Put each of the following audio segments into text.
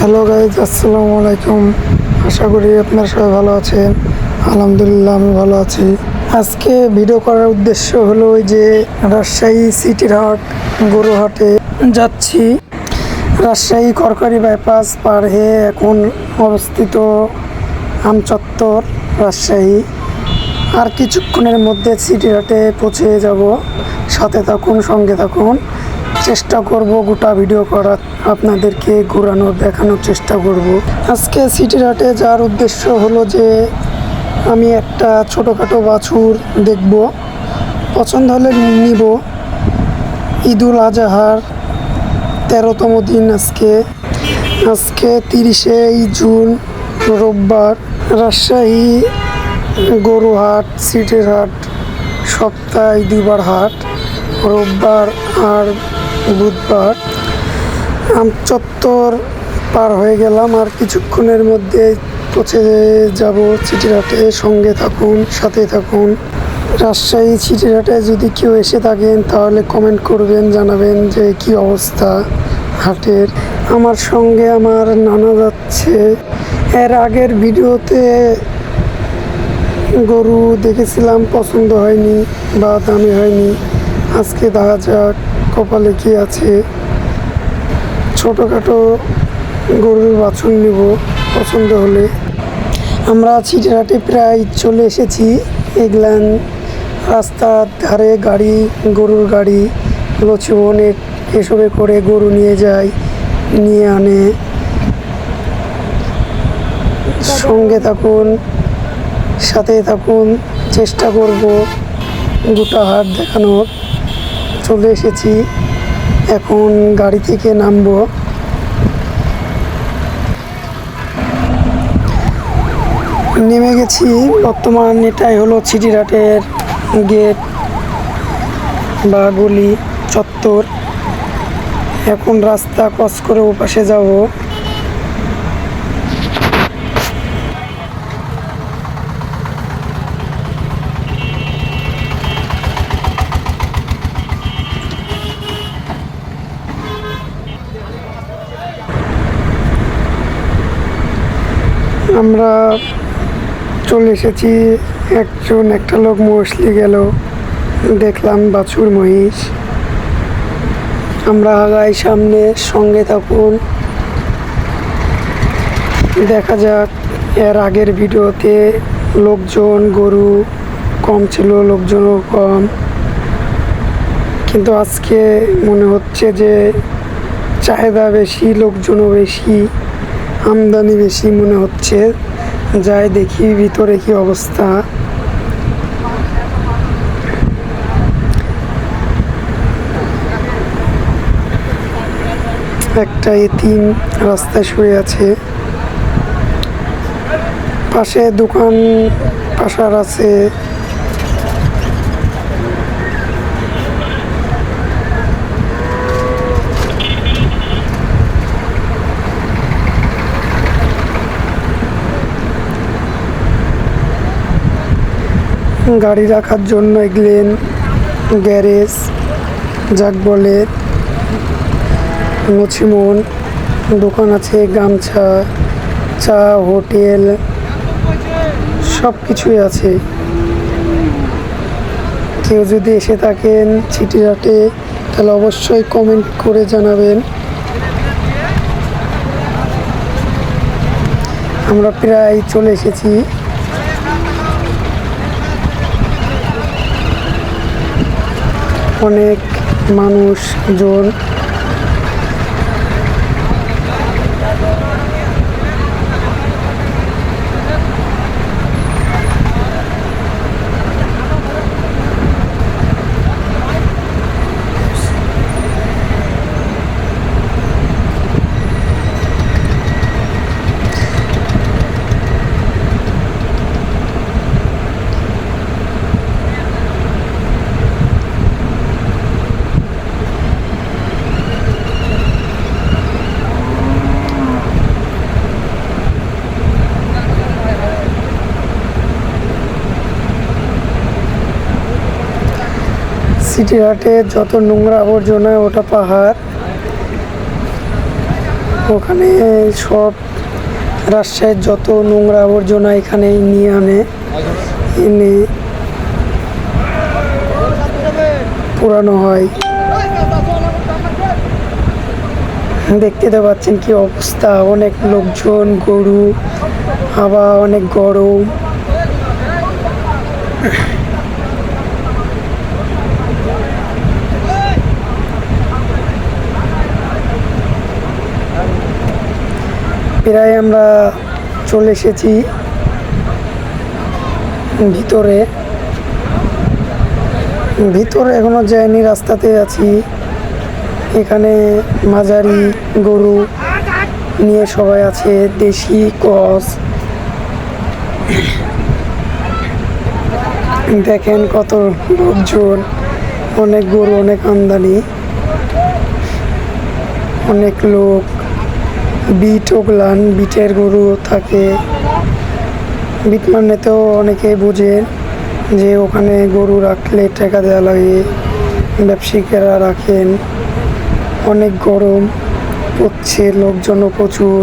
Hello guys আসসালামু আলাইকুম। আশা করি আপনারা সবাই ভালো আছেন। আলহামদুলিল্লাহ, আমি ভালো আছি। আজকে ভিডিও করার উদ্দেশ্য হলো যে রাজশাহী সিটির হাট গরুহাটে যাচ্ছি। রাজশাহী করকারি বাইপাস পার হয়ে এখন অবস্থিত আমচত্বর, রাজশাহী। আর কিছুক্ষণের মধ্যে সিটি হাটে পৌঁছে যাব। সাথে থাকুন, সঙ্গে থাকুন। চেষ্টা করব গোটা ভিডিও করার, আপনাদেরকে ঘোরানোর, দেখানোর চেষ্টা করব। আজকে সিটি হাটে যাওয়ার উদ্দেশ্য হলো যে, আমি একটা ছোটোখাটো বাছুর দেখব। পছন্দ হলে নিব। ঈদুল আজহার তেরোতম দিন আজকে। আজকে তিরিশে জুন রোববার রাজশাহী গরুহাট সিটির হাট সপ্তাহে দুইবার হাট। রোববার আর বুধবার আমচত্বর পার হয়ে গেলাম আর কিছুক্ষণের মধ্যে পৌঁছে যাব চিটিরহাটে সঙ্গে থাকুন সাথে থাকুন। রাজশাহী চিটিরহাটে যদি কেউ এসে থাকেন, তাহলে কমেন্ট করবেন, জানাবেন যে কি অবস্থা হাটের। আমার সঙ্গে আমার নানা যাচ্ছে। এর আগের ভিডিওতে গরু দেখেছিলাম, পছন্দ হয়নি বা দামি হয়নি। আজকে দেখা যাক। কপালে কি আছে? ছোটোখাটো গরুর বাছুর নিব পছন্দ হলে। আমরা চিটিহাটে প্রায় চলে এসেছি। এগুলান রাস্তার ধারে গাড়ি, গরুর গাড়ি লক্ষ্মীবনে এসবে করে গরু নিয়ে যায়, নিয়ে আনে। সঙ্গে থাকুন, সাথে থাকুন, চেষ্টা করব গোটা হাট দেখানোর। চলে এসেছি। এখন গাড়ি থেকে নামবো। নেমে গেছি। বর্তমান এটাই হলো ছিটিরাটের গেট বা গলি চত্বর। এখন রাস্তা ক্রস করে ওপাশে যাব। আমরা চলে এসেছি। একজন, একটা লোক মহিষলি গেল। দেখলাম বাছুর মহিষ। আমরা আগাই সামনে, সঙ্গে থাকুন। দেখা যাক, এর আগের ভিডিওতে লোকজন, গরু কম ছিল, লোকজনও কম। কিন্তু আজকে মনে হচ্ছে যে, চাহিদা বেশি, লোকজনও বেশি। আমদানি বেশি মনে হচ্ছে। যাই দেখি ভিতরে কি অবস্থা। একটা এতিম রাস্তায় শুয়ে আছে। পাশে দোকান, পাশার আছে গাড়ি রাখার জন্য এগলেন গ্যারেজ যাক বলে নছিমন দোকান আছে, গামছা, চা, হোটেল সব কিছুই আছে। কেউ যদি এসে থাকেন চিটিরাটে তাহলে অবশ্যই কমেন্ট করে জানাবেন। আমরা প্রায় চলে এসেছি। অনেক মানুষজন সিটি হাটে যত নোংরা আবর্জনা, ওটা পাহাড়। ওখানে সব রাজশাহীর যত নোংরা আবর্জনা এখানে নিয়ে আনে, এনে পুরানো হয়। দেখতে তো পাচ্ছেন কি অবস্থা। অনেক লোকজন, গরু আবার অনেক গরম। প্রায় আমরা চলে এসেছি ভিতরে। ভিতরে এখনও যায়নি রাস্তাতে আছি। এখানে মাঝারি গরু নিয়ে সবাই আছে, দেশি কস। দেখেন কত লোকজন, অনেক গরু, অনেক আমদানি। অনেক লোক। বিট ওগলান, বিটের গরু থাকে। বিট মানে তো অনেকে বোঝে যে ওখানে গরু রাখলে টাকা দেওয়া লাগে, ব্যবসায়িকেরা রাখেন। অনেক গরম, পড়ছে, লোকজনও প্রচুর।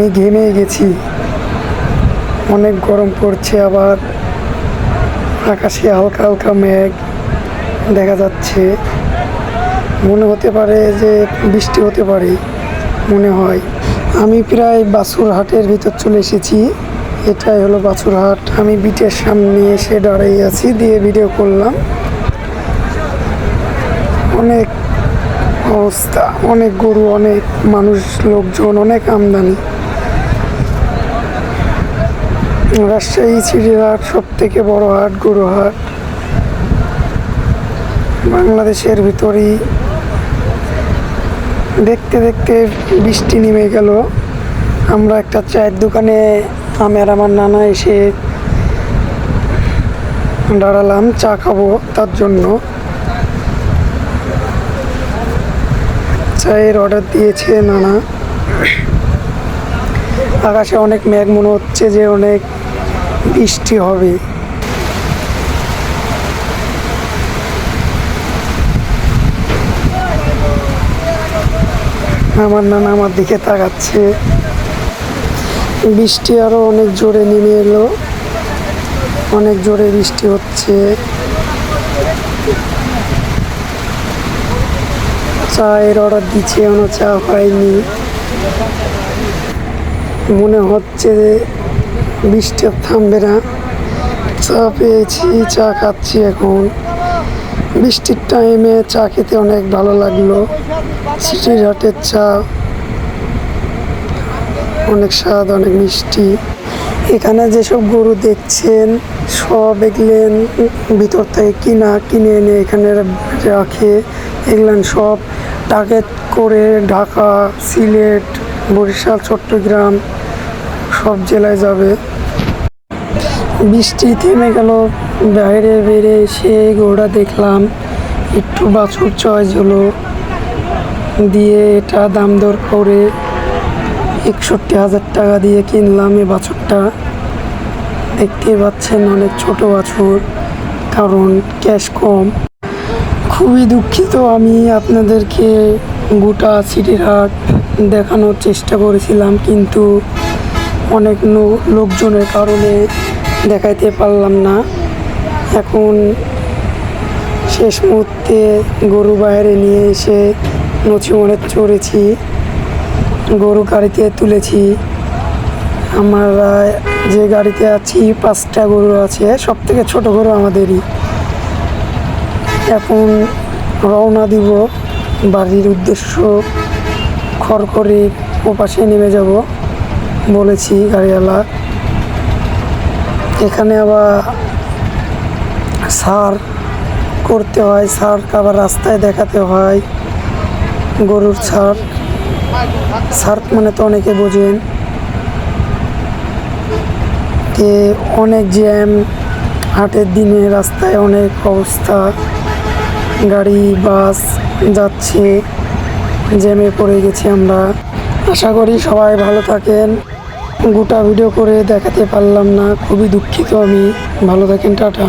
আমি ঘেমে গেছি। অনেক গরম পড়ছে আবার। আকাশে হালকা হালকা মেঘ দেখা যাচ্ছে। মনে হতে পারে যে বৃষ্টি হতে পারে, মনে হয়। আমি প্রায় বাছুরহাটের ভিতর চলে এসেছি। এটাই হলো বাছুরহাট আমি বিটের সামনে এসে দাঁড়িয়ে আছি, দিয়ে ভিডিও করলাম। অনেক অবস্থা, অনেক গরু, অনেক মানুষ, লোকজন, অনেক আমদানি। রাজশাহী চিড়িয়াহাট সব থেকে বড় হাট, গরু হাট। বাংলাদেশের ভিতরেই দেখতে দেখতে বৃষ্টি নেমে গেল। আমরা একটা চায়ের দোকানে আমি আর আমার নানা এসে দাঁড়ালাম, চা খাব তার জন্য। চায়ের অর্ডার দিয়েছে নানা। আকাশে অনেক মেঘ মনে হচ্ছে যে অনেক বৃষ্টি হবে। আমার নানা আমার দিকে তাকাচ্ছে। বৃষ্টি আরও অনেক জোরে নেমে এলো। অনেক জোরে বৃষ্টি হচ্ছে। চায়ের অর্ডার দিচ্ছে, এখনও চা হয়নি। মনে হচ্ছে যে বৃষ্টি থামবে না। চা পেয়েছি, চা খাচ্ছি এখন। বৃষ্টির টাইমে চা খেতে অনেক ভালো লাগল। সিটির হাটের চা। অনেক স্বাদ, অনেক মিষ্টি। এখানে যেসব গরু দেখছেন, সব এগুলেন ভিতর থেকে কিনা, কিনে এনে এখানে রাখে। এগুলেন সব টার্গেট করে ঢাকা, সিলেট, বরিশাল, চট্টগ্রাম সব জেলায় যাবে। বৃষ্টি থেমে গেল, বাইরে বেড়ে এসে গরুটা দেখলাম, একটু বাছুর চয়েস হলো। দিয়ে এটা দাম দর করে একষট্টি হাজার টাকা দিয়ে কিনলাম এ বাছুরটা। দেখতে পাচ্ছেন অনেক ছোট বাছুর, কারণ ক্যাশ কম। খুবই দুঃখিত আমি আপনাদেরকে গোটা সিটির হাট দেখানোর চেষ্টা করেছিলাম, কিন্তু অনেক লোকজনের কারণে দেখাইতে পারলাম না। এখন শেষ মুহূর্তে গরু বাইরে নিয়ে এসে নচিমনে চড়েছি, গরু গাড়িতে তুলেছি। আমরা যে গাড়িতে আছি, পাঁচটা গরু আছে সব থেকে ছোটো গরু আমাদেরই। এখন রওনা দিব বাড়ির উদ্দেশ্য, খড়খড়ির ওপাশে নেমে যাব। বলেছি, গাড়িওয়ালা। এখানে আবার সার করতে হয় সার আবার রাস্তায় দেখাতে হয়, গরুর সার। সার্ক মানে তো অনেকে বোঝেন তে অনেক জ্যাম, হাটের দিনে রাস্তায় অনেক অবস্থা। গাড়ি, বাস যাচ্ছে, জ্যামে পড়ে গেছি আমরা। আশা করি সবাই ভালো থাকেন। গোটা ভিডিও করে দেখাতে পারলাম না। খুবই দুঃখিত আমি। ভালো থাকেন টাটা।